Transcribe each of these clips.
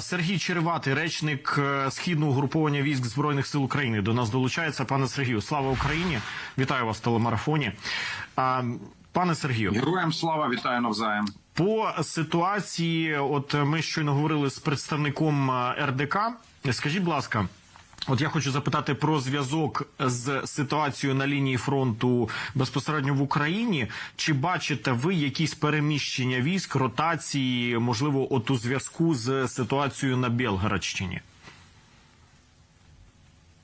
Сергій Череватий, речник е, східного угруповання військ збройних сил України, до нас долучається. Пане Сергію, слава Україні! Вітаю вас в телемарафоні. Пане Сергію, Героям слава вітаю навзаєм. по ситуації, от ми щойно говорили з представником е, РДК. Скажіть, будь ласка. От я хочу запитати про зв'язок з ситуацією на лінії фронту безпосередньо в Україні. Чи бачите ви якісь переміщення військ, ротації, можливо, от у зв'язку з ситуацією на Білгородщині?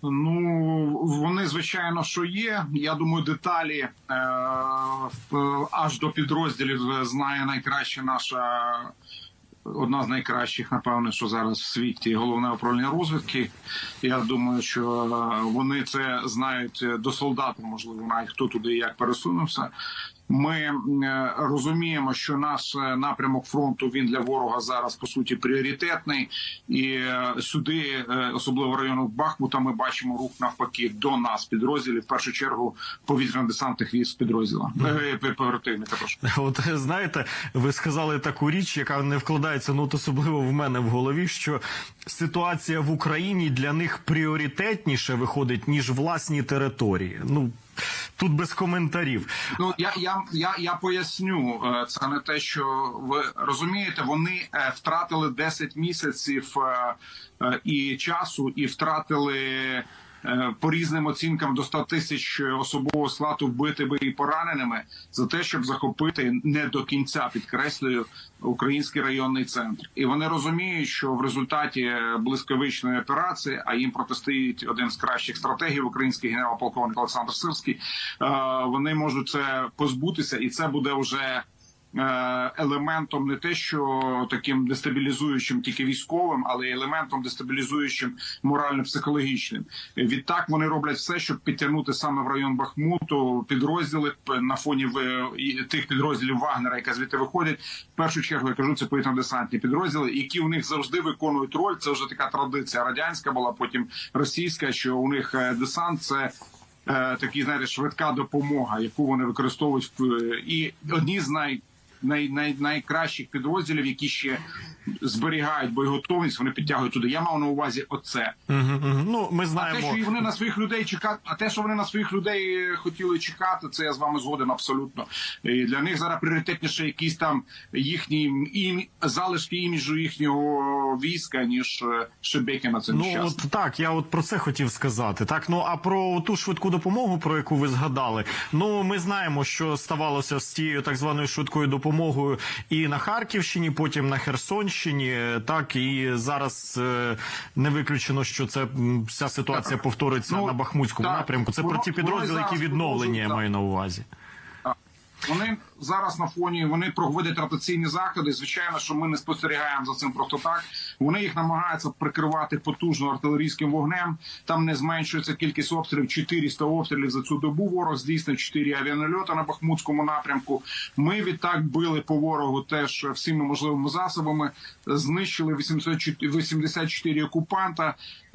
Ну вони звичайно, що є. Я думаю, деталі е, аж до підрозділів знає найкраще наша. Одна з найкращих, напевне, що зараз в світі головне управління розвідки. Я думаю, що е, вони це знають до солдата, можливо, навіть хто туди як пересунувся. Ми е, розуміємо, що наш е, напрямок фронту він для ворога зараз по суті пріоритетний, і е, сюди, особливо в району Бахмута, ми бачимо рух навпаки до нас підрозділів. В першу чергу повітряно-десантних військ підрозділа противника. Прошу. От знаєте, ви сказали таку річ, яка не вкладається, ну от особливо в мене в голові, що ситуація в Україні для них пріоритетніше виходить ніж власні території. Ну тут без коментарів. Ну я я, я, я поясню. Е, Це не те, що ви розумієте. Вони е, втратили 10 місяців е, і часу, і втратили. Е, По різним оцінкам до 100 тисяч особового складу вбитими і пораненими за те, щоб захопити не до кінця підкреслюю український районний центр, і вони розуміють, що в результаті е, блискавичної операції, а їм протистоїть один з кращих стратегів, український генерал-полковник Олександр Сирський, е, вони можуть це позбутися, і це буде вже. Е, Елементом не те, що таким дестабілізуючим тільки військовим, але й елементом дестабілізуючим морально-психологічним. Відтак вони роблять все, щоб підтягнути саме в район Бахмуту підрозділи на фоні в- тих підрозділів Вагнера, яка звідти виходять. В першу чергу я кажу, це повітряно-десантні підрозділи, які у них завжди виконують роль. Це вже така традиція радянська була, потім російська. Що у них е, десант це. е, Такі знаєте, швидка допомога, яку вони використовують в і одні з най, най, най, найкращих підрозділів, які ще зберігають боєготовність, вони підтягують туди. Я мав на увазі оце. Ну ми А те, знаємо. що вони на своїх людей чекати, а те, що вони на своїх людей е, хотіли чекати, це я з вами згоден абсолютно. І для них зараз пріоритетніше якісь там їхні ім, залишки іміджу їхнього війська, ніж е, Шебекіна. Це Ну нещасно. от так, я от про це хотів сказати. Так, ну а про ту швидку допомогу, про яку ви згадали. Ну ми знаємо, що ставалося з тією так званою швидкою допомогою і на Харківщині, потім на Херсонщині. Так і зараз е, не виключено, що це вся ситуація повториться Ну, на Бахмутському так. напрямку. Це про ті підрозділи, які відновлені, я маю на увазі. Вони зараз на фоні вони проводять ротаційні заходи. Звичайно, що ми не спостерігаємо за цим просто так. Вони їх намагаються прикривати потужно артилерійським вогнем. Там не зменшується кількість обстрілів. 400 обстрілів за цю добу. Ворог здійснив 4 авіанальоти на Бахмутському напрямку. Ми відтак били по ворогу теж всіми можливими засобами. Знищили 804 84 окупанта.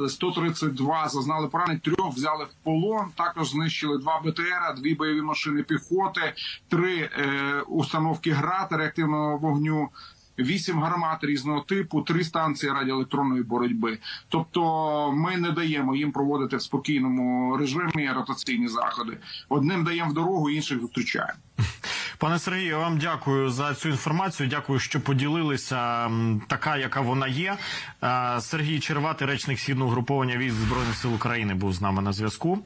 132 зазнали поранень, трьох взяли в полон. Також знищили два БТР, дві бойові машини піхоти, три е, установки ГРАД реактивного вогню. Вісім гармат різного типу, три станції радіоелектронної боротьби. Тобто, ми не даємо їм проводити в спокійному режимі ротаційні заходи. Одним даємо в дорогу, інших зустрічаємо. Пане Сергію, вам дякую за цю інформацію. Дякую, що поділилися така, яка вона є. Сергій Черватий, речник східного угруповання військ збройних сил України, був з нами на зв'язку.